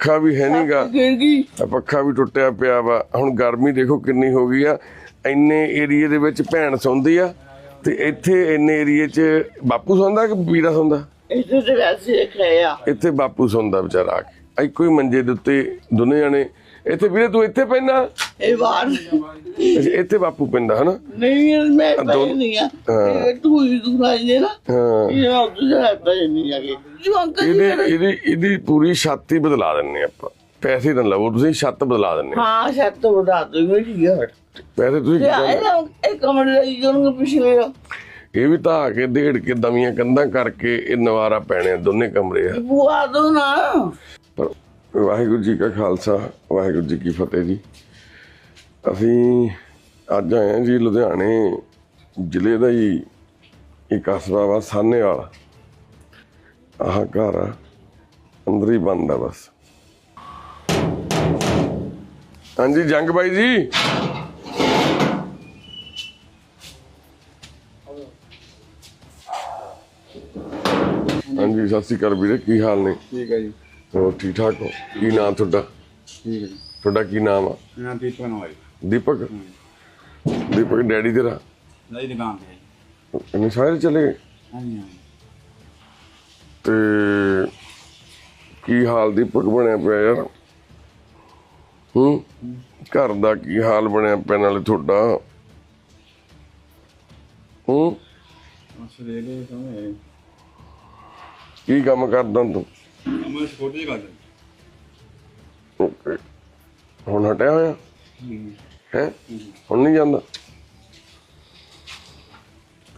ਪੱਖਾ ਵੀ ਹੈ ਨਹੀਂਗਾ ਗਿਰ ਗਈ ਪੱਖਾ ਵੀ ਟੁੱਟਿਆ ਪਿਆ ਵਾ। ਹੁਣ ਗਰਮੀ ਦੇਖੋ ਕਿੰਨੀ ਹੋ ਗਈ ਆ। ਇੰਨੇ ਏਰੀਏ ਦੇ ਵਿੱਚ ਭੈਣ ਸੌਂਦੀ ਆ ਤੇ ਇੱਥੇ ਇੰਨੇ ਏਰੀਏ 'ਚ ਬਾਪੂ ਸੌਂਦਾ ਕਿ ਵੀਰਾ ਸੌਂਦਾ? ਇੱਥੇ ਤੇ ਵੈਸੇ ਰੱਖਿਆ ਇੱਥੇ ਬਾਪੂ ਸੌਂਦਾ ਵਿਚਾਰਾ ਆ ਕੇ। ਇੱਕੋ ਹੀ ਮੰਜੇ ਦੇ ਉੱਤੇ ਦੋਨੇ ਜਣੇ ਇੱਥੇ ਵੀਰੇ ਤੂੰ ਇੱਥੇ ਪੈਂਦਾ? ਇਹ ਵਾਰ ਇੱਥੇ ਬਾਪੂ ਪੈਂਦਾ ਹਨਾ? ਨਹੀਂ ਮੈਂ ਪਈ ਨਹੀਂ ਆ। ਇਹ ਤੂੰ ਹੀ ਤੂੰ ਰਾਜ ਨੇ। ਹਾਂ। ਇਹ ਨਾ ਤੂੰ ਜਰਾ ਪਈ ਨਹੀਂ ਆ ਗਈ ਜੋ ਅੰਕਲ ਜੀ ਇਹਦੀ ਇਹਦੀ ਇਹਦੀ ਪੂਰੀ ਛੱਤ ਹੀ ਬਦਲਾ ਦਿੰਨੇ ਆਪਾਂ। ਪੈਸੇ ਨਾ ਲਵੋ ਤੁਸੀਂ ਛੱਤ ਬਦਲਾ ਦਿੰਨੇ ਹਾਂ ਸ਼ਾਇਦ ਤੋਂ ਬਤਾ ਦੋ ਮੈਂ ਠੀਕ ਹੈ ਪੈਸੇ ਤੁਸੀਂ ਇਹ ਕਮਰੇ ਦਾ ਜਿਹਨੂੰ ਪਿਛਲੇ ਇਹ ਵੀ ਤਾਂ ਕੇ ਢੇੜ ਕੇ ਦਮੀਆਂ ਕੰਧਾਂ ਕਰਕੇ ਇਹ ਨਵਾਰਾ ਪੈਣੇ ਆ, ਦੋਨੇ ਕਮਰੇ ਆ। ਬੁਆ ਦੋ ਨਾ। ਵਾਹਿਗੁਰੂ ਜੀ ਕਾ ਖਾਲਸਾ, ਵਾਹਿਗੁਰੂ ਜੀ ਕੀ ਫਤਿਹ ਜੀ। ਅਸੀਂ ਅੱਜ ਆਏ ਹਾਂ ਜੀ ਲੁਧਿਆਣੇ ਜ਼ਿਲ੍ਹੇ ਦਾ ਹੀ ਇੱਕ ਕਸਬਾ ਵਾ ਸਾਹਨੇਵਾਲ ਆਹ ਘਰ ਆ, ਅੰਦਰ ਹੀ ਬੰਦ ਆ ਬਸ। ਹਾਂਜੀ, ਜੰਗ ਬਾਈ ਜੀ। ਹਾਂਜੀ, ਸਤਿ ਸ਼੍ਰੀ ਅਕਾਲ ਵੀਰੇ, ਕੀ ਹਾਲ ਨੇ? ਠੀਕ ਹੈ ਜੀ। ਹੋਰ ਠੀਕ ਠਾਕ ਹੋ? ਕੀ ਨਾਮ ਤੁਹਾਡਾ? ਠੀਕ ਹੈ ਜੀ। ਤੁਹਾਡਾ ਕੀ ਨਾਮ ਆ? ਮੈਂ ਦੀਪਕ ਨੂੰ ਆਈ ਦੀਪਕ? ਦੀਪਕ ਡੈਡੀ ਤੇਰਾ? ਨਹੀਂ ਦੁਕਾਨ ਤੇ ਇਹਨੇ ਸਾਰੇ ਚਲੇ ਗਏ? ਹਾਂਜੀ ਹਾਂਜੀ। ਤੇ ਕੀ ਹਾਲ ਦੀਪਕ ਬਣਿਆ ਪਿਆ ਯਾਰ? ਹੂੰ? ਘਰ ਦਾ ਕੀ ਹਾਲ ਬਣਿਆ ਪਿਆ ਨਾਲੇ ਤੁਹਾਡਾ? ਹੂੰ? ਅਸ ਦੇ ਦੇ ਸਮੇਂ ਕੀ ਕੰਮ ਕਰਦਾ ਤੂੰ? ਮੈਂ ਛੋਟੀ ਗੱਲ ਓਕੇ। ਹੁਣ ਹਟਿਆ ਹੋਇਆ? ਹੈ? ਹੁਣ ਨਹੀਂ ਜਾਂਦਾ?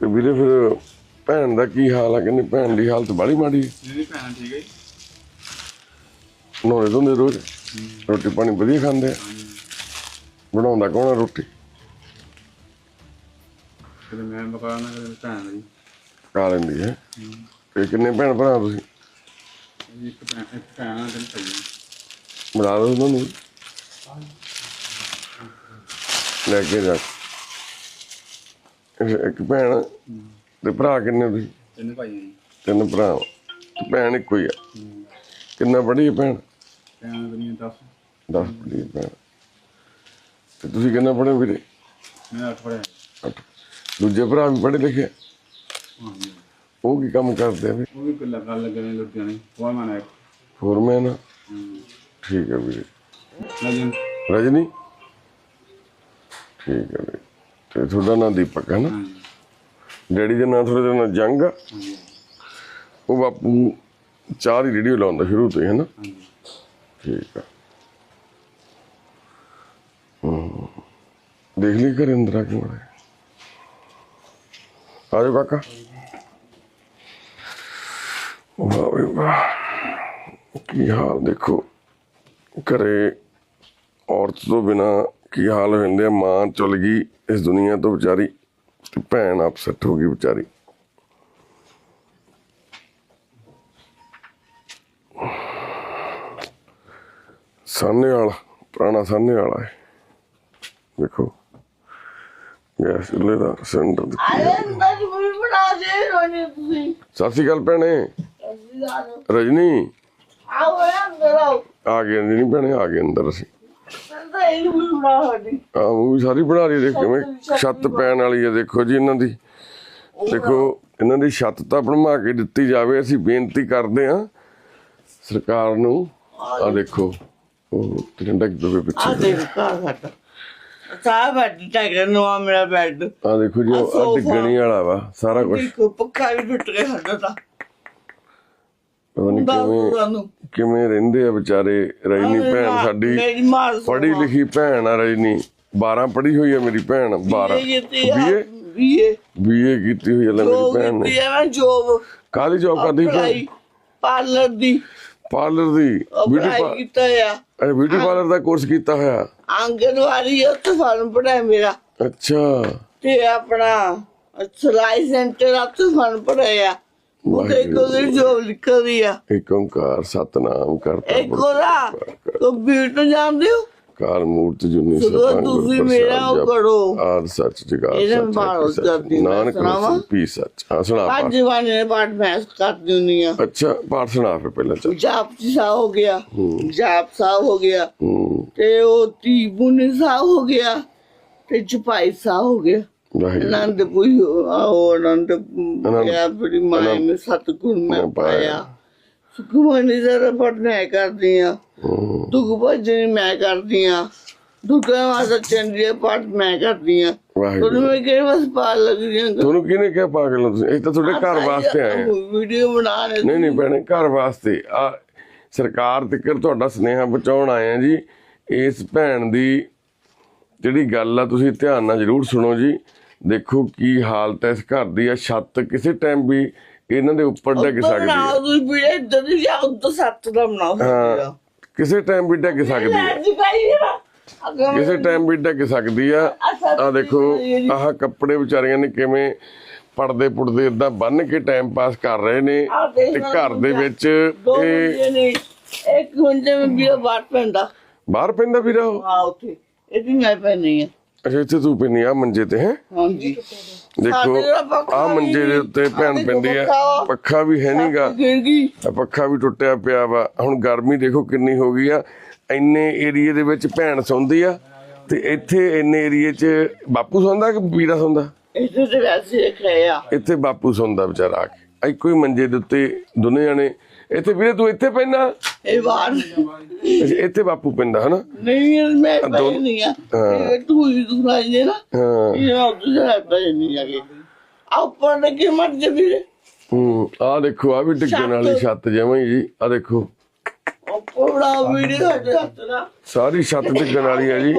ਤੇ ਵੀਰੇ ਫਿਰ ਭੈਣ ਦਾ ਕੀ ਹਾਲ ਆ? ਕਹਿੰਦੇ ਭੈਣ ਦੀ ਹਾਲਤ ਬੜੀ ਮਾੜੀ ਹੈ। ਮੇਰੀ ਭੈਣ ਠੀਕ ਹੈ ਜੀ। ਨਹਾਉਂਦੇ ਧੋਂਦੇ ਰੋਜ਼। ਰੋਟੀ ਪਾਣੀ ਵਧੀਆ ਖਾਂਦੇ ਆ। ਬਣਾਉਂਦਾ ਕੌਣ ਆ ਰੋਟੀ? ਤੇ ਮੈਂ ਮਕਾਨ ਨਾਲ ਭੈਣ ਦੀ ਖਾ ਲੈਂਦੀ ਹੈ। ਤੇ ਕਿੰਨੇ ਭੈਣ ਭਰਾ ਤੁਸੀਂ? ਇੱਕ ਭੈਣ ਇੱਕ ਭੈਣ ਨਾਲ ਤਿੰਨ ਭਾਈ ਬਣਾ ਦੋ ਉਹਨਾਂ। ਨੂੰ। ਲੈ ਕੇ ਜਾ। ਇੱਕ- ਇੱਕ ਭੈਣ ਤੇ ਭਰਾ ਕਿੰਨੇ ਤੁਸੀਂ ਤਿੰਨ ਭਾਈ ਜੀ। ਤਿੰਨ ਭਰਾ। ਤੇ ਭੈਣ ਇੱਕੋ ਹੀ ਆ। ਕਿੰਨਾ ਪੜ੍ਹੀ ਹੈ ਭੈਣ? ਭੈਣ ਦੁਨੀਆ 10 10 ਪੜ੍ਹੀ ਹੈ ਭੈਣ। ਤੇ ਤੁਸੀਂ ਕਿੰਨਾ ਪੜ੍ਹੇ ਵੀਰੇ? ਮੈਂ ਅੱਠ ਪੜਿਆ ਅੱਠ। ਦੂਜੇ ਭਰਾ ਵੀ ਪੜ੍ਹੇ ਲਿਖੇ? ਹਾਂਜੀ। ਉਹ ਕੀ ਕੰਮ ਕਰਦੇ ਆ ਵੀ? ਉਹ ਵੀ ਗੱਲਾਂ ਗੱਲ ਲੱਗੇ ਨੇ ਲੁੱਟਿਆਣੇ ਉਹ ਮੈਂ ਇੱਕ ਫੋਰਮੈਨ ਆ? ਠੀਕ ਹੈ ਵੀਰੇ। ਲਜਨ ਰਜਨੀ? ਠੀਕ ਹੈ ਵੀਰੇ। ਤੇ ਤੁਹਾਡਾ ਨਾਂ ਦੀਪਕ ਹੈ ਨਾ? ਡੈਡੀ ਦਾ ਨਾਂ ਥੋੜਾ ਜਿਹਾ ਜੰਗ ਆ। ਉਹ ਬਾਪੂ ਚਾਹ ਦੀ ਰੇਡੀਓ ਲਾਉਂਦਾ ਸ਼ੁਰੂ ਤੋਂ ਹੀ ਹੈ ਨਾ? ਠੀਕ ਆ। ਦੇਖ ਲਈ ਘਰ ਅੰਦਰ ਆ ਕੇ ਮੜਾ ਆ ਜਾਓ ਕਾਕਾ। ਵਾਹ ਵਾਹ ਕੀ ਹਾਲ ਦੇਖੋ ਘਰੇ ਔਰਤ ਤੋਂ ਬਿਨਾ ਕੀ ਹਾਲ ਹੋ ਜਾਂਦੇ ਆ? ਮਾਂ ਚਲ ਗਈ ਇਸ ਦੁਨੀਆ ਤੋਂ ਵਿਚਾਰੀ ਤੇ ਭੈਣ ਅਪਸੈਟ ਹੋ ਗਈ ਵਿਚਾਰੀ। ਸਾਹਨੇ ਵਾਲਾ ਪੁਰਾਣਾ ਸਾਹਨੇ ਵਾਲਾ ਹੈ ਦੇਖੋ ਗੈਸ ਚੁੱਲ੍ਹੇ ਦਾ ਸਿਲੰਡਰ ਦੀ ਆਏ ਅੰਦਰ ਜੀ ਵੀ ਬਣਾ ਦੇ ਰੋਣੇ ਤੁਸੀਂ। ਸਤਿ ਸ਼੍ਰੀ ਅਕਾਲ ਭੈਣੇ। ਆ। ਰਜਨੀ। ਆਓ ਏ ਅੰਦਰ ਆਓ। ਆ ਗਏ ਨਹੀਂ ਭੈਣੇ ਆ ਗਏ ਅੰਦਰ ਅਸੀਂ। ਆ ਮੂਵੀ ਸਾਰੀ ਬਣਾ ਲਈ ਦੇਖ ਕਿਵੇਂ ਛੱਤ ਪੈਣ ਵਾਲੀ ਹੈ ਦੇਖੋ ਜੀ ਇਹਨਾਂ ਦੀ। ਦੇਖੋ ਇਹਨਾਂ ਦੀ ਛੱਤ ਤਾਂ ਬਣਵਾ ਕੇ ਦਿੱਤੀ ਜਾਵੇ ਅਸੀਂ ਬੇਨਤੀ ਕਰਦੇ ਹਾਂ ਸਰਕਾਰ ਨੂੰ। ਆ ਦੇਖੋ ਉਹ ਟੰਡਾ ਕਿ ਦੋਵੇ ਆ ਪਿੱਛੇ ਦੇਖ ਘਰ ਸਾਡਾ ਸਾਹ ਬੈੱਡ ਟੈਗਰ ਨਵਾਂ ਮੇਰਾ ਬੈੱਡ ਆ ਦੇਖੋ ਜੀ ਉਹ ਆ ਡਿੱਗਣੀ ਵਾਲਾ ਵਾ ਸਾਰਾ ਕੁਝ ਦੇਖੋ ਪੱਖਾ ਵੀ ਟੁੱਟ ਗਿਆ ਸਾਡਾ ਤਾਂ। ਪਤਾ ਨਹੀਂ ਕਿਵੇਂ ਰਹਿੰਦੇ ਆ ਵਿਚਾਰੇ ਰਜਨੀ ਭੈਣ ਸਾਡੀ ਪੜ੍ਹੀ ਲਿਖੀ ਭੈਣ ਆ ਰਜਨੀ। 12 ਪੜ੍ਹੀ ਹੋਈ ਆ ਮੇਰੀ ਭੈਣ 12 ਬੀਏ ਬੀਏ? ਬੀਏ। ਕੀਤੀ ਹੋਈ ਆ ਮੇਰੀ ਭੈਣ ਨੇ। ਮੈਂ ਜੋਬ। ਕਾਹਦੀ ਜੌਬ ਕਰਦੀ ਭੈਣ? ਪਾਰਲਰ ਦੀ। ਪਾਰਲਰ ਦੀ। ਬਿਊਟੀ ਕੀਤਾ ਆ। ਅਰੇ ਬਿਊਟੀ ਪਾਰਲਰ ਦਾ ਕੋਰਸ ਕੀਤਾ ਹੋਇਆ? ਆਂਗਨਵਾੜੀ ਉੱਥੇ ਫਾਰਮ ਪੜਾਇਆ ਮੇਰਾ। ਅੱਛਾ। ਤੇ ਆਪਣਾ ਸਲਾਈ ਸੈਂਟਰ ਉੱਥੇ ਫਾਰਮ ਪੜਾਇਆ ਉਹਦੇ ਕੋਲ ਜੋਬ ਲਿਖਦੀ ਆ। ਏਕ ਓੰਕਾਰ ਸਤਨਾਮ ਕਰਤਾ ਇੱਕ ਉਹਦਾ। ਕੰਪਿਊਟਰ ਜਾਣਦੇ ਹੋ? ਕਾਲ ਮੂਰਤ ਜੁਨੀ ਸਭਾ ਤੁਸੀਂ ਮੇਰਾ ਉਹ ਕਰੋ। ਆਦ ਸੱਚ ਜਗਾ ਮੈਂ ਨਾਨਕ ਸੁਣਾਵਾਂ? ਰਸੀ ਪੀ ਸੱਚ। ਹਾਂ ਸੁਣਾ ਪਾਠ। ਪੰਜ ਵਾਰ ਪਾਠ ਮੈਂ ਕਰ ਦਿੰਦੀ ਆ। ਅੱਛਾ ਪਾਠ ਸੁਣਾ ਫਿਰ ਪਹਿਲਾਂ ਚੱਲ। ਜਾਪ ਜੀ ਸਾਹਿਬ ਹੋ ਗਿਆ। ਜਾਪ ਸਾਹਿਬ ਹੋ ਗਿਆ। ਤੇ ਉਹ ਤੀਬੁਨ ਸਾਹਿਬ ਹੋ ਗਿਆ। ਤੇ ਚੁਪਾਈ ਸਾਹਿਬ ਹੋ ਗਿਆ। ਆਨੰਦ ਕੋਈ ਆਓ ਆਨੰਦ ਬੜੀ ਮਾਇਆ ਨੇ ਸਤਗੁਰ ਮੈਂ ਪਾਇਆ। ਸੁਖਮਨੀ ਦਾ ਮੈਂ ਕਰਦੀ ਆ ਦੁੱਖ ਭਜਨ ਮੈਂ ਕਰਦੀ ਆ ਦੁੱਖਾਂ ਮਾਤਾ ਚੰਦੀ ਪੜ ਮੈਂ ਕਰਦੀ ਆ ਤੁਹਾਨੂੰ ਮੈਂ ਕਿਹੜੇ ਵਸ ਪਾ ਲੱਗਦੀਆਂ ਤੁਹਾਨੂੰ ਕਿਹਨੇ ਕਿਹਾ ਪਾਗਲ ਤੁਸੀਂ? ਇਹ ਤਾਂ ਤੁਹਾਡੇ ਘਰ ਵਾਸਤੇ ਆਏ। ਆ ਵੀਡੀਓ ਬਣਾ ਰਹੇ ਨਹੀਂ ਨਹੀਂ ਭੈਣੇ ਘਰ ਵਾਸਤੇ। ਆ ਸਰਕਾਰ ਤੱਕ ਤੁਹਾਡਾ ਸੁਨੇਹਾ ਪਹੁੰਚਾਉਣ ਆਏ ਆ ਜੀ। ਇਸ ਭੈਣ ਦੀ ਜਿਹੜੀ ਗੱਲ ਆ ਤੁਸੀਂ ਧਿਆਨ ਨਾਲ ਜ਼ਰੂਰ ਸੁਣੋ ਜੀ। ਦੇਖੋ ਕੀ ਹਾਲਤ ਹੈ ਇਸ ਘਰ ਦੀ ਆ ਛੱਤ ਕਿਸੇ ਟਾਈਮ ਵੀ ਇਹਨਾਂ ਦੇ ਉੱਪਰ ਡਿੱਗ ਸਕਦੀ ਹੈ। ਤੁਸੀਂ ਵੀਡੀਓ ਇੱਧਰ ਜਾਂ ਉੱਧਰ ਸੱਤ ਦਾ ਬਣਾਓ ਹਾਂ ਕਿਸੇ ਟਾਈਮ ਵੀ ਡਿੱਗ ਸਕਦੀ ਹੈ। ਕਿਸੇ ਟਾਈਮ ਵੀ ਡਿੱਗ ਸਕਦੀ ਆ। ਆ ਦੇਖੋ ਆਹ ਕੱਪੜੇ ਵਿਚਾਰੀਆਂ ਨੇ ਕਿਵੇਂ ਪੜਦੇ ਪੁੜਦੇ ਇਦਾਂ ਬੰਨ ਕੇ ਟਾਈਮ ਪਾਸ ਕਰ ਰਹੇ ਨੇ ਤੇ ਘਰ ਦੇ ਵਿੱਚ ਇਹ ਇੱਕ ਹੁੰਦੇ ਵੀ ਬਾਤ ਪੈਂਦਾ। ਬਾਹਰ ਪੈਂਦਾ ਵੀ ਰਹੋ ਹਾਂ ਉੱਥੇ। ਇਹ ਵੀ ਮੈਂ ਪੈਣੀ ਹੈ। ਅੱਛਾ ਇੱਥੇ ਤੂੰ ਪੈਂਦੀ ਆ ਮੰਜੇ ਤੇ ਹੈ? ਹਾਂਜੀ। ਦੇਖੋ ਆ ਮੰਜੇ ਦੇ ਉੱਤੇ ਭੈਣ ਪੈਂਦੀ ਆ। ਪੱਖਾ ਵੀ। ਹੈ ਨਹੀਂਗਾ ਗਈ ਪੱਖਾ ਵੀ ਟੁੱਟਿਆ ਪਿਆ ਵਾ। ਹੁਣ ਗਰਮੀ ਦੇਖੋ ਕਿੰਨੀ ਹੋ ਗਈ ਆ। ਇੰਨੇ ਏਰੀਏ ਦੇ ਵਿੱਚ ਭੈਣ ਸੌਂਦੀ ਆ। ਤੇ ਇੱਥੇ ਇੰਨੇ ਏਰੀਏ 'ਚ ਬਾਪੂ ਸੌਂਦਾ ਕਿ ਵੀਰਾ ਸੌਂਦਾ? ਇੱਥੇ ਤੇ ਵੈਸੇ ਰੱਖਿਆ ਆ ਇੱਥੇ ਬਾਪੂ ਸੌਂਦਾ ਵਿਚਾਰਾ ਆ ਕੇ। ਇੱਕੋ ਹੀ ਮੰਜੇ ਦੇ ਉੱਤੇ ਦੋਨੇ ਜਣੇ ਇੱਥੇ ਵੀਰੇ ਤੂੰ ਇੱਥੇ ਪੈਂਦਾ? ਇਹ ਵਾਰ ਇੱਥੇ ਬਾਪੂ ਪੈਂਦਾ ਹਨਾ? ਨਹੀਂ ਮੈਂ ਪੈਣੀ ਆ। ਇਹ ਤੂੰ ਹੀ ਦੁਖਾਈ ਨੇ ਨਾ। ਹਾਂ। ਇਹ ਨਾ ਤੂੰ ਪੈਣੀ ਆ ਕੇ। ਮਰ ਜੇ ਵੀਰੇ। ਹੂੰ ਆ ਦੇਖੋ ਆ ਵੀ ਡਿੱਗਣ ਵਾਲੀ ਛੱਤ ਜਮਾਂ ਹੀ ਜੀ ਆ ਦੇਖੋ। ਸਾਡੇ ਹੱਥ ਸਾਰੀ ਛੱਤ ਡਿੱਗਣ ਵਾਲੀ ਹੈ ਜੀ।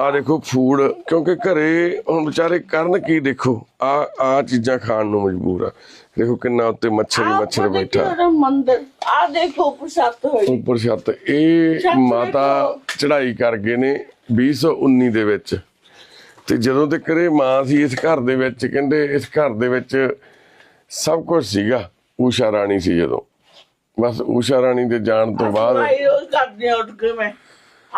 ਆ ਦੇਖੋ ਫੂਡ ਕਿਉਂਕਿ ਘਰੇ ਹੁਣ ਵਿਚਾਰੇ ਕਰਨ ਕੀ ਦੇਖੋ। ਆ ਆ ਚੀਜ਼ਾਂ ਖਾਣ ਨੂੰ ਮਜਬੂਰ ਆ। ਦੇਖੋ ਕਿੰਨਾ ਉੱਤੇ ਮੱਛਰ ਹੀ ਮੱਛਰ ਬੈਠਾ। ਉਹਦਾ ਮੰਦਰ। ਆ ਦੇਖੋ ਉੱਪਰ ਛੱਤ ਹੋਈ। ਉੱਪਰ ਛੱਤ। ਇਹ ਮਾਤਾ ਚੜ੍ਹਾਈ ਕਰ ਗਏ ਨੇ 2019 ਦੇ ਵਿੱਚ। ਤੇ ਜਦੋਂ ਤੱਕ ਇਹ ਮਾਂ ਸੀ ਇਸ ਘਰ ਦੇ ਵਿੱਚ ਕਹਿੰਦੇ ਇਸ ਘਰ ਦੇ ਵਿੱਚ ਸਭ ਕੁਝ ਸੀਗਾ। ਊਸ਼ਾ ਰਾਣੀ ਸੀ ਜਦੋਂ। ਬਸ ਊਸ਼ਾ ਰਾਣੀ ਦੇ ਜਾਣ ਤੋਂ ਬਾਅਦ ਭਾਈ ਰੋਜ਼ ਕਰਦੇ ਆ ਉੱਠ ਕੇ ਮੈਂ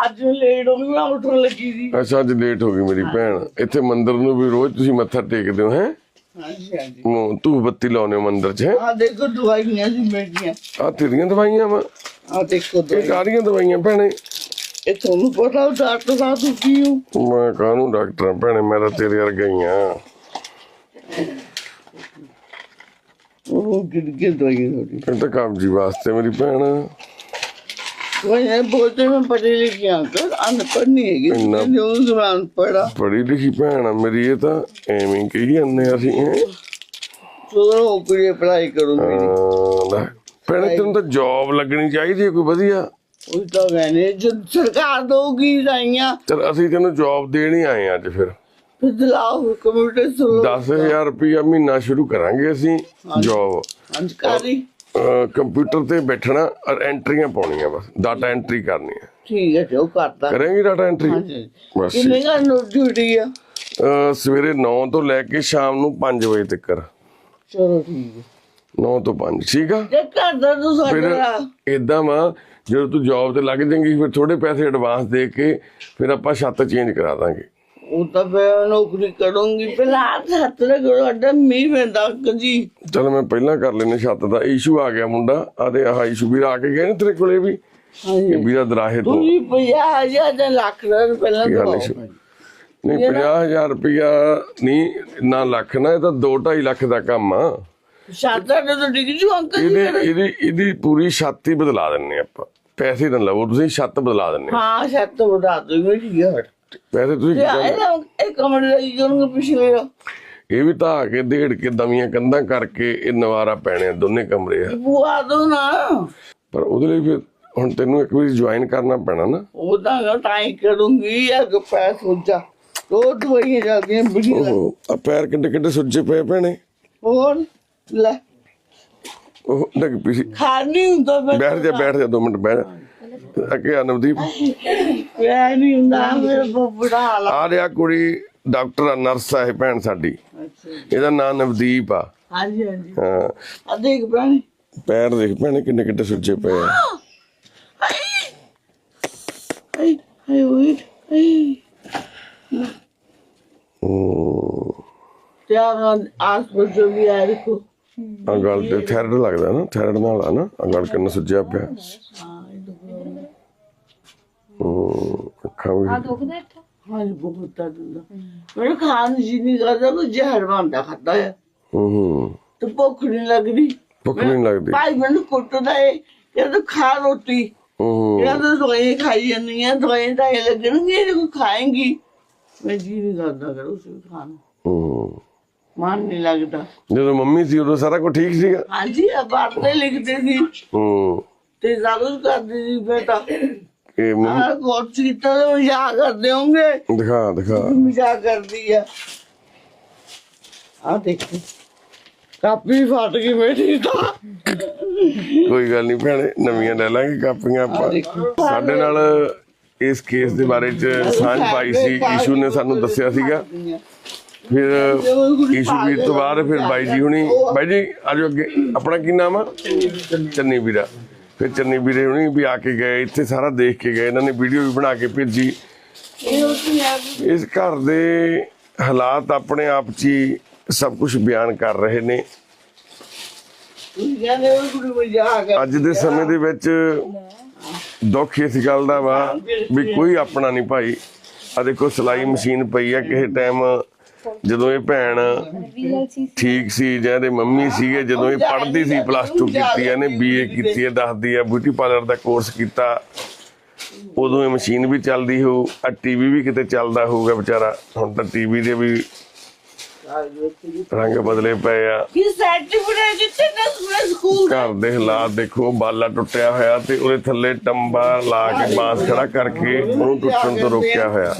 ਅੱਜ ਲੇਟ ਹੋ ਗਈ ਮੈਂ ਉੱਠਣ ਲੱਗੀ ਸੀ। ਅੱਛਾ ਅੱਜ ਲੇਟ ਹੋ ਗਈ ਮੇਰੀ ਭੈਣ। ਇੱਥੇ ਮੰਦਿਰ ਨੂੰ ਵੀ ਰੋਜ਼ ਤੁਸੀਂ ਮੱਥਾ ਟੇਕਦੇ ਹੋ ਹੈ? ਹਾਂਜੀ ਹਾਂਜੀ। ਤੂੰ ਬੱਤੀ ਲਾਉਨੇ ਹੋ ਮੰਦਿਰ 'ਚ ਹੈ? ਆ ਦੇਖੋ ਦਵਾਈਆਂ ਸੀ ਮੇਰੀਆਂ ਆ ਤੇਰੀਆਂ ਦਵਾਈਆਂ ਵਾ। ਆ ਦੇਖੋ ਇਹ ਦਵਾਈ। ਕਾਰੀਆਂ ਦਵਾਈਆਂ ਭੈਣੇ? ਇਹ ਤੁਹਾਨੂੰ ਪਤਾ ਉਹ ਡਾਕਟਰ ਸਾਹਿਬ ਤੂੰ ਕੀ ਹੋ? ਮੈਂ ਕਾਹਨੂੰ ਡਾਕਟਰ? ਭੈਣੇ ਮੈਂ ਤਾਂ ਤੇਰੇ ਵਰਗਾ ਹੀ ਆ। ਉਹ ਦਵਾਈ ਇਹ ਤਾਂ ਵਾਸਤੇ ਮੇਰੀ ਭੈਣ। ਉਹ ਇਹ ਬੋਲਦੇ ਮੈਂ ਪੜ੍ਹੀ ਲਿਖੀ ਅੰਕਲ ਅਨਪੜ੍ਹ ਨਹੀਂ ਹੈਗੀ ਇੰਨਾ- ਜ਼ਬਾਨ ਪੜਾ ਪੜ੍ਹੀ। ਲਿਖੀ ਭੈਣ ਆ ਮੇਰੀ ਇਹ ਤਾਂ ਐਵੇਂ ਹੀ ਕਹੀ ਜਾਂਦੇ ਆ ਅਸੀਂ ਹੈਂ। ਉਹ ਪੜਾਈ ਕਰੂੰਗੀ। ਹਾਂ, ਲੈ। ਭੈਣੇ ਤੈਨੂੰ ਤਾਂ ਜੌਬ ਲੱਗਣੀ ਚਾਹੀਦੀ ਹੈ ਕੋਈ ਵਧੀਆ? ਉਹ ਤਾਂ ਮੈਨੇ ਜੋ ਸਰਕਾਰ ਦਊਗੀ ਰਾਈਆਂ। ਚਲ ਅਸੀਂ ਤੈਨੂੰ ਜੌਬ ਦੇਣ ਹੀ ਆਏ ਅੱਜ ਫਿਰ। ਫਿਰ ਦਿਲਾਓ ਕੰਪਿਊਟਰ ਸੁਣੋ 10000 ਰੁਪਇਆ ਮਹੀਨਾ ਸ਼ੁਰੂ ਕਰਾਂਗੇ ਅਸੀਂ ਜੌਬ ਅੰਜਕਾਰੀ ਕੰਪਿਊਟਰ ਤੇ ਬੈਠਣਾ ਔਰ ਐਂਟਰੀਆਂ ਪਾਉਣੀਆਂ ਬਸ ਡਾਟਾ ਐਂਟਰੀ ਕਰਨੀ ਹੈ ਠੀਕ ਹੈ ਜੋ ਕਰਦਾ ਕਰਾਂਗੇ ਡਾਟਾ ਐਂਟਰੀ ਹਾਂਜੀ ਬਸ। ਕਿੰਨੇ ਦਾ ਡਿਊਟੀ ਆ? ਸਵੇਰੇ 9 ਤੋਂ ਲੈ ਕੇ ਸ਼ਾਮ ਨੂੰ 5 ਵਜੇ ਤੱਕ। ਚਲੋ ਠੀਕ ਹੈ। 9 ਤੋਂ 5 ਠੀਕ ਆ? ਜੇ ਕਰਦਾ ਤੂੰ ਫਿਰ ਸਾਡਾ ਇਦਾਂ ਵਾ ਜਦੋਂ ਤੂੰ ਜੌਬ ਤੇ ਲੱਗ ਜਾਏਂਗੀ ਫਿਰ ਥੋੜੇ ਪੈਸੇ ਐਡਵਾਂਸ ਦੇ ਕੇ ਫਿਰ ਆਪਾਂ ਛੱਤ ਚੇਂਜ ਕਰਾ ਦਾਂਗੇ। ਉਹ ਤਾਂ ਮੈਂ ਨੌਕਰੀ ਕਰੂੰਗੀ। ਹੱਥ ਹੱਥ ਨਾਲ ਕਰੋ ਅੱਡਾ ਮੀਂਹ ਪੈਂਦਾ ਕਜੀ ਚਲ ਮੈਂ ਪਹਿਲਾਂ ਕਰ ਲੈਨੇ ਛੱਤ ਦਾ ਇਸ਼ੂ ਆ ਗਿਆ ਮੁੰਡਾ। ਆਦੇ ਆਹ ਇਸ਼ੂ ਵੀ ਆ ਕੇ ਗਏ ਨੇ ਤੇਰੇ ਕੋਲੇ ਵੀ? ਹਾਂਜੀ। ਇਹ ਵੀਰਾ ਦਰਾਹੇ ਤੋਂ। ਤੁਸੀਂ ਪੰਜਾਹ ਹਜ਼ਾਰ ਦਾ ਲੱਖ ਦਾ ਪਹਿਲਾਂ ਸ਼ਿਵ? ਨਹੀਂ 50000 ਰੁਪਇਆ ਨਹੀਂ ਨਾ ਲੱਖ ਨਾ ਇਹ ਤਾਂ 2.5 ਲੱਖ ਦਾ ਕੰਮ ਆ। ਸ਼ਾਦਾ ਨੇ ਤਾਂ ਡਿੱਗ ਜੂ ਅੰਕਲ ਜੀ ਇਹਦੀ ਇਹਦੀ ਇਹਦੀ ਪੂਰੀ ਛੱਤ ਹੀ ਬਦਲਾ ਦਿੰਨੇ ਆਪਾਂ। ਪੈਸੇ ਨਾ ਲਵੋ ਤੁਸੀਂ ਛੱਤ ਬਦਲਾ ਦਿੰਨੇ ਹਾਂ ਛੱਤ ਬੜਾ ਦੂੰਗੀ ਠੀਕ ਹੈ ਪੈਸੇ ਤੁਸੀਂ ਤੇ ਇਹਦਾ ਇਹ ਕਮਰੇ ਕੀ ਕਰੂੰਗਾ ਪਿਛਲੇ ਦਾ ਇਹ ਵੀ ਢਾਹ ਕੇ ਦੇੜ ਕੇ ਦਵੀਆਂ ਕੰਧਾਂ ਕਰਕੇ ਇਹ ਨਵਾਰਾ ਪੈਣੇ ਆ ਦੋਨੇ ਕਮਰੇ ਆ। ਬੁਆ ਦੋ ਨਾ। ਪਰ ਉਹਦੇ ਲਈ ਫਿਰ ਹੁਣ ਤੈਨੂੰ ਇੱਕ ਵਾਰੀ ਜੁਆਇਨ ਕਰਨਾ ਪੈਣਾ ਨਾ। ਉਹ ਤਾਂ ਨਾ ਟਾਈ ਕਰੂੰਗੀ ਅਗ ਪੈ ਸੋਚਾ ਦਵਾਈਆਂ ਜਾਂਦੀਆਂ ਬੜੀਆਂ ਉਹ ਆ ਪੈਰ ਕਿੱਡੇ ਕਿੱਡੇ ਸੁੱਜੇ ਪਏ ਭੈਣੇ। ਹੋਰ ਲੈ। ਉਹ ਡਿੱਗ ਪਈ ਸੀ। ਖਾਣ ਹੁੰਦਾ ਮੈਂ ਬੈਠ ਜਾ ਬੈਠ ਜਾ ਦੋ ਮਿੰਟ ਬੈਠ ਅੱਗੇ ਆ ਨਵਦੀਪ। ਪਿਆ ਨਹੀਂ ਹੁੰਦਾ ਮੇਰੇ ਬੁੜਾ ਹਾਲ ਆ। ਰਿਹਾ ਕੁੜੀ ਡਾਕਟਰ ਆ ਨਰਸ ਆ ਇਹ ਭੈਣ ਸਾਡੀ। ਇਹਦਾ ਨਾਮ ਨਵਦੀਪ ਆ। ਹਾਂਜੀ ਹਾਂਜੀ। ਹਾਂ। ਆ ਦੇਖ ਪ੍ਰਾਣੀ ਪੈਰ ਦੇਖ ਭੈਣੇ ਕਿੰਨੇ ਕਿੱਡੇ ਸੁੱਜੇ ਪਏ ਆ। ਆਈ ਹਾਏ ਓਏ ਹਾਏ ਹੂੰ। ਧਿਆਨ ਆਸ ਪਾਸ ਵੀ ਆ ਦੇਖੋ। ਆ ਗੱਲ ਤੇ ਥੈਰਡ ਲੱਗਦਾ ਨਾ ਥੈਰਡ ਨਾਲ ਆ ਨਾ ਆ ਗੱਲ ਕਿੰਨਾ ਸੁੱਜਿਆ ਪਿਆ। ਅੱਖਾਂ ਵੀ ਦੁਖਦਾ ਇੱਥੇ? ਹਾਂ ਬਹੁਤ ਦਰਦ ਮੇਰੇ ਖਾਣ ਜੀ ਨਹੀਂ ਕਰਦਾ ਕੋਈ ਜ਼ਹਿਰ ਬਣਦਾ ਖਾਦਾ ਹੈ ਹੂੰ ਹੂੰ। ਤੇ ਭੁੱਖ ਨਹੀਂ ਲੱਗਦੀ। ਭੁੱਖ ਨਹੀਂ ਲੱਗਦੀ। ਭਾਈ ਮੈਨੂੰ ਕੁੱਟਦਾ ਏ। ਕਹਿੰਦਾ ਖਾ ਰੋਟੀ। ਹੂੰ ਕਹਿੰਦਾ ਦਵਾਈ ਖਾਈ ਜਾਂਦੀ ਆ ਦਵਾਈ ਤਾਂ ਇਹ ਲੱਗਣਗੀ ਇਹ ਕੋ ਖਾਏਂਗੀ। ਮੈਂ ਜੀ ਨਹੀਂ ਕਰਦਾ ਕਰ ਉਸ ਨੂੰ ਖਾਣ ਨੂੰ। ਹੂੰ ਮਨ ਨਹੀਂ ਲੱਗਦਾ। ਜਦੋਂ ਮੰਮੀ ਸੀ ਉਦੋਂ ਸਾਰਾ ਕੁਝ ਠੀਕ ਸੀਗਾ? ਹਾਂਜੀ ਆ ਬਾਤੇ ਲਿਖਦੇ ਸੀ। ਹੂੰ। ਤੇ ਜ਼ਾਰੂਰ ਕਰਦੇ ਸੀ ਬੇਟਾ ਇਹ ਮੰਮੀ- ਆ ਕੋਚ ਕੀਤਾ ਤਾਂ ਮਜ਼ਾਕ ਕਰਦੇ ਹੋਣਗੇ ਦਿਖਾ ਦਿਖਾ। ਮਜ਼ਾਕ ਕਰਦੀ ਆ। ਆ ਦੇਖੋ। ਕਾਪੀ ਫਟ ਗਈ ਮੇਰੀ ਤਾਂ। ਕੋਈ ਗੱਲ ਨਹੀਂ ਭੈਣੇ ਨਵੀਆਂ ਲੈ ਲਾਂਗੇ ਕਾਪੀਆਂ ਆਪਾਂ। ਸਾਡੇ ਨਾਲ ਇਸ ਕੇਸ ਦੇ ਬਾਰੇ ਚ ਸਾਂਝ ਪਾਈ ਸੀ ਈਸ਼ੂ ਨੇ ਸਾਨੂੰ ਦੱਸਿਆ ਸੀਗਾ। ਫਿਰ ਈਸ਼ੂਵੀਰ ਤੋਂ ਬਾਅਦ ਫਿਰ ਬਾਈ ਜੀ ਹੁਣੀ ਬਾਈ ਜੀ ਆਜੋ ਅੱਗੇ। ਆਪਣਾ ਕੀ ਨਾਮ ਆ? ਚੰਨੀ ਵੀਰਾ। ਫਿਰ ਚੰਨੀ ਵੀਰੇ ਹੁਣੀ ਵੀ ਆ ਕੇ ਗਏ ਇੱਥੇ ਸਾਰਾ ਦੇਖ ਕੇ ਗਏ ਇਹਨਾਂ ਨੇ ਵੀਡੀਓ ਵੀ ਬਣਾ ਕੇ ਭੇਜੀ। ਇਸ ਘਰ ਦੇ ਹਾਲਾਤ ਆਪਣੇ ਆਪ 'ਚ ਹੀ ਸਭ ਕੁਝ ਬਿਆਨ ਕਰ ਰਹੇ ਨੇ। ਅੱਜ ਦੇ ਸਮੇਂ ਦੇ ਵਿੱਚ ਦੁੱਖ ਇਸ ਗੱਲ ਦਾ ਵਾ ਵੀ ਕੋਈ ਆਪਣਾ ਨਹੀਂ ਭਾਈ। ਆ ਦੇਖੋ ਸਿਲਾਈ ਮਸ਼ੀਨ ਪਈ ਆ ਕਿਸੇ ਟਾਈਮ ਜਦੋਂ ਇਹ ਭੈਣ ਠੀਕ ਸੀ ਜਾਂ ਇਹਦੇ ਮੰਮੀ ਸੀਗੇ ਜਦੋਂ ਇਹ ਪੜ੍ਹਦੀ ਸੀ ਪਲੱਸ 2 ਕੀਤੀ ਇਹਨੇ ਬੀਏ ਕੀਤੀ ਹੈ ਦੱਸਦੀ ਆ ਬਿਊਟੀ ਪਾਰਲਰ ਦਾ ਕੋਰਸ ਕੀਤਾ। ਉਦੋਂ ਇਹ ਮਸ਼ੀਨ ਵੀ ਚੱਲਦੀ ਹੋਊ ਆ ਟੀਵੀ ਵੀ ਕਿਤੇ ਚੱਲਦਾ ਹੋਊਗਾ ਵਿਚਾਰਾ। ਹੁਣ ਤਾਂ ਟੀਵੀ ਦੇ ਵੀ ਰੰਗ ਬਦਲੇ ਪਏ ਆ। ਕਿ ਸਰਟੀਫਿਕੇਟ ਜਿੱਤੇ ਨਾ ਸਕੂਲ ਸਕੂਲ ਘਰ ਦੇ ਹਾਲਾਤ ਦੇਖੋ ਬਾਲਾ ਟੁੱਟਿਆ ਹੋਇਆ ਤੇ ਉਹਦੇ ਥੱਲੇ ਟੰਬਾ ਲਾ ਕੇ ਬਾਂਸ ਖੜਾ ਕਰਕੇ ਉਹਨੂੰ ਟੁੱਟਣ ਤੋਂ ਰੋਕਿਆ ਹੋਇਆ।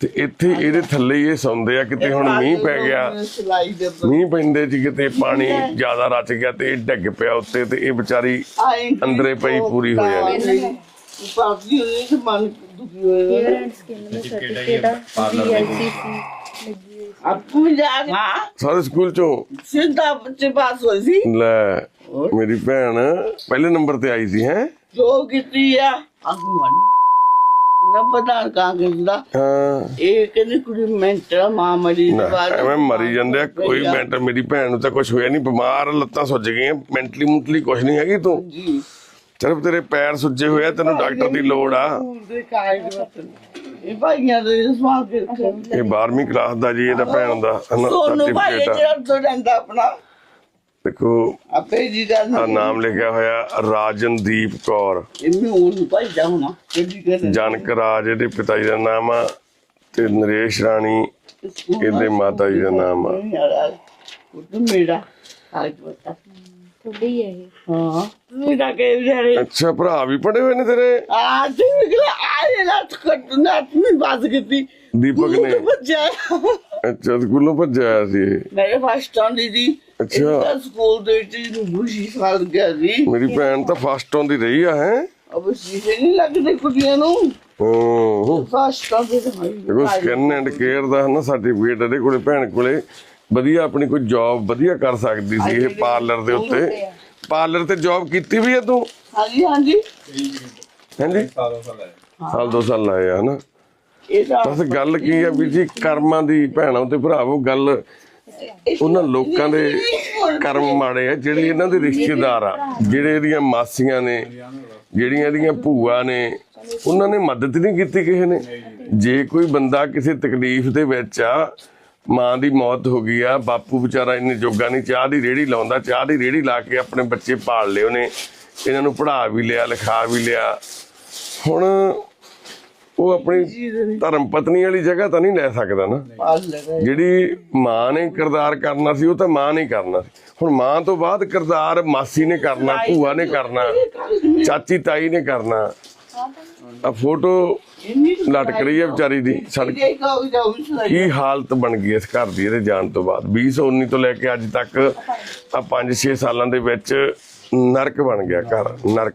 ਤੇ ਇੱਥੇ ਇਹਦੇ ਥੱਲੇ ਹੀ ਇਹ ਸੌਂਦੇ ਆ ਕਿਤੇ ਹੁਣ ਮੀਂਹ ਪੈ ਗਿਆ। ਸਿਲਾਈ ਦੇ ਮੀਂਹ ਪੈਂਦੇ ਚ ਕਿਤੇ ਪਾਣੀ ਜ਼ਿਆਦਾ ਰਚ ਗਿਆ ਤੇ ਇਹ ਡਿੱਗ ਪਿਆ ਉੱਤੇ ਤੇ ਇਹ ਵਿਚਾਰੀ ਅੰਦਰੇ ਪਈ ਪੂਰੀ ਹੋ ਜਾਣੀ। ਹੋਈ ਤੇ ਮਨ ਦੁਖੀ ਆਪੂ ਜਾ ਹਾਂ। ਸਾਰੇ ਸਕੂਲ ਚੋਂ? ਸਿੱਧਾ ਬੱਚੇ ਪਾਸ ਹੋਈ ਸੀ। ਲੈ ਮੇਰੀ ਭੈਣ ਪਹਿਲੇ ਨੰਬਰ ਤੇ ਆਈ ਸੀ ਹੈ? ਜੋ ਕੀਤੀ ਆ ਆਗੂ ਵਾਲੀ ਨਾ ਪਤਾ ਕਾਂਗਰਸ ਦਾ ਹਾਂ। ਇਹ ਕਹਿੰਦੀ ਕੁੜੀ ਮੈਂਟਲ ਮਾਂ ਮਰੀ ਦੇ ਨਾ, ਬਾਅਦ। ਐਵੇਂ ਮਰੀ ਜਾਂਦੇ ਆ ਕੋਈ ਮਿੰਟ ਮੇਰੀ ਭੈਣ ਨੂੰ ਤਾਂ ਕੁਝ ਹੋਇਆ ਨਹੀਂ ਬਿਮਾਰ ਲੱਤਾਂ ਸੁੱਜ ਗਈਆਂ ਮੈਂਟਲੀ ਮੁੰਟਲੀ ਕੁਝ ਨਹੀਂ ਹੈਗੀ ਤੂੰ। ਜੀ ਸਿਰਫ ਤੇਰੇ ਪੈਰ ਸੁੱਜੇ ਹੋਏ ਆ ਤੈਨੂੰ ਡਾਕਟਰ ਦੀ ਲੋੜ ਆ। ਸਕੂਲ ਦੇ ਕਾਇਦ ਵਤਨ ਇਹ ਭਾਈਆਂ ਦੇ ਸਮਾਲ ਕੇ ਰੱਖਿਆ ਇਹ 12ਵੀਂ ਕਲਾਸ ਦਾ ਜੀ ਇਹਦਾ ਭੈਣ ਦਾ ਸੋਨੂੰ ਭਾਈ ਸਰਟੀਫਿਕੇਟ ਆ। ਜਿਹੜਾ ਤੋਂ ਰਹਿੰਦਾ ਆਪਣਾ। ਦੇਖੋ ਆਪੇ ਜੀ ਦਾ ਆ ਨਾਮ ਲਿਖਿਆ ਹੋਇਆ ਰਾਜਨਦੀਪ ਕੌਰ। ਇਹਨੂੰ ਉਹਨੂੰ ਭਾਈ ਜਾ ਹੋਣਾ ਕਿਹਦੀ ਕਹਿੰਦੇ ਜਨਕ ਰਾਜ ਇਹਦੇ ਪਿਤਾ ਜੀ ਦਾ ਨਾਮ ਆ ਤੇ ਨਰੇਸ਼ ਰਾਣੀ ਇਹਦੇ ਮਾਤਾ ਜੀ ਦਾ ਨਾਮ ਆ। ਉਹ ਤਾਂ ਮੇਰਾ ਆਜ ਬਤਾ ਤੁਹਾਡੇ ਹੀ ਹੈ ਇਹ। ਹਾਂ। ਮੇਰਾ ਕੇ ਵਿਚਾਰੇ ਅੱਛਾ ਭਰਾ ਵੀ ਪੜੇ ਹੋਏ ਨੇ ਤੇਰੇ? ਆ ਤੇ ਨਿਕਲਾ ਆਏ ਨਾ ਕੱਟ ਨਾ ਤੂੰ ਬਾਤ ਕੀਤੀ। ਦੀਪਕ ਨੇ। ਬੱਚਾ ਅੱਛਾ ਸਕੂਲੋਂ ਭੱਜਿਆ ਸੀ। ਮੇਰੇ ਫਸਟ ਆਉਂਦੀ ਸੀ ਅੱਛਾ। ਇਹਦਾ ਸਕੂਲ ਦੇ ਵਿੱਚ ਬੁਸ਼ੀ ਸਾਲ ਗਿਆ ਸੀ। ਮੇਰੀ ਭੈਣ ਤਾਂ ਫਸਟ ਆਉਂਦੀ ਰਹੀ ਆ ਹੈ? ਅਬ ਸੀਸੇ ਨਹੀਂ ਲੱਗਦੇ ਕੁੜੀਆਂ ਨੂੰ। ਹੂੰ। ਫਸਟ ਆਉਂਦੇ ਤਾਂ ਦੇਖੋ ਸਕਿਨ ਐਂਡ ਕੇਅਰ ਦਾ ਨਾ ਸਰਟੀਫਿਕੇਟ ਇਹਦੇ ਕੋਲੇ ਭੈਣ ਕੋਲੇ ਵਧੀਆ ਆਪਣੀ ਕੋਈ ਜੌਬ ਵਧੀਆ ਕਰ ਸਕਦੀ ਸੀ ਇਹ ਪਾਰਲਰ ਦੇ ਉੱਤੇ। ਪਾਰਲਰ ਤੇ ਜੌਬ ਕੀਤੀ ਵੀ ਹੈ ਤੂੰ? ਹਾਂਜੀ ਹਾਂਜੀ। ਹਾਂਜੀ। ਸਾਲੋਂ ਦੋ ਸਾਲ ਲਾਏ ਆ ਹਨਾ। ਇਹਦਾ ਬਸ ਗੱਲ ਕੀ ਆ ਵੀ ਜੀ ਕਰਮਾਂ ਦੀ ਭੈਣਾਂ ਤੇ ਭਰਾਵੋ ਗੱਲ ਉਹਨਾਂ ਲੋਕਾਂ ਦੇ ਕਰਮ ਮਾੜੇ ਆ, ਜਿਹੜੇ ਇਹਨਾਂ ਦੇ ਰਿਸ਼ਤੇਦਾਰ ਆ, ਜਿਹੜੇ ਇਹਦੀਆਂ ਮਾਸੀਆਂ ਨੇ, ਜਿਹੜੀਆਂ ਇਹਦੀਆਂ ਭੂਆ ਨੇ, ਉਹਨਾਂ ਨੇ ਮਦਦ ਨਹੀਂ ਕੀਤੀ ਕਿਸੇ ਨੇ। ਜੇ ਕੋਈ ਬੰਦਾ ਕਿਸੇ ਤਕਲੀਫ ਦੇ ਵਿੱਚ ਆ, ਮਾਂ ਦੀ ਮੌਤ ਹੋ ਗਈ ਆ, ਬਾਪੂ ਵਿਚਾਰਾ ਇੰਨੇ ਜੋਗਾ ਨਹੀਂ, ਚਾਹ ਦੀ ਰੇੜੀ ਲਾਉਂਦਾ, ਚਾਹ ਦੀ ਰੇੜੀ ਲਾ ਕੇ ਆਪਣੇ ਬੱਚੇ ਪਾਲ ਲਏ ਉਹਨੇ, ਇਹਨਾਂ ਨੂੰ ਪੜ੍ਹਾ ਵੀ ਲਿਆ, ਲਿਖਾ ਵੀ ਲਿਆ। ਹੁਣ ਉਹ ਆਪਣੀ ਧਰਮ ਪਤਨੀ ਵਾਲੀ ਜਗ੍ਹਾ ਤਾਂ ਨਹੀਂ ਲੈ ਸਕਦਾ ਨਾ। ਜਿਹੜੀ ਮਾਂ ਨੇ ਕਿਰਦਾਰ ਕਰਨਾ ਸੀ ਉਹ ਤਾਂ ਮਾਂ ਨੇ ਕਰਨਾ ਸੀ। ਹੁਣ ਮਾਂ ਤੋਂ ਬਾਅਦ ਕਿਰਦਾਰ ਮਾਸੀ ਨੇ ਕਰਨਾ ਭੂਆ ਨੇ ਕਰਨਾ ਚਾਚੀ ਤਾਈ ਨੇ ਕਰਨਾ। ਆ ਫੋਟੋ ਲਟਕ ਰਹੀ ਹੈ ਵਿਚਾਰੀ ਦੀ ਕੀ ਹਾਲਤ ਬਣ ਗਈ ਇਸ ਘਰ ਦੀ ਇਹਦੇ ਜਾਣ ਤੋਂ ਬਾਅਦ? 2019 ਤੋਂ ਲੈ ਕੇ ਅੱਜ ਤੱਕ ਆ 5-6 ਸਾਲਾਂ ਦੇ ਵਿੱਚ ਨਰਕ ਬਣ ਗਿਆ ਘਰ ਨਰਕ।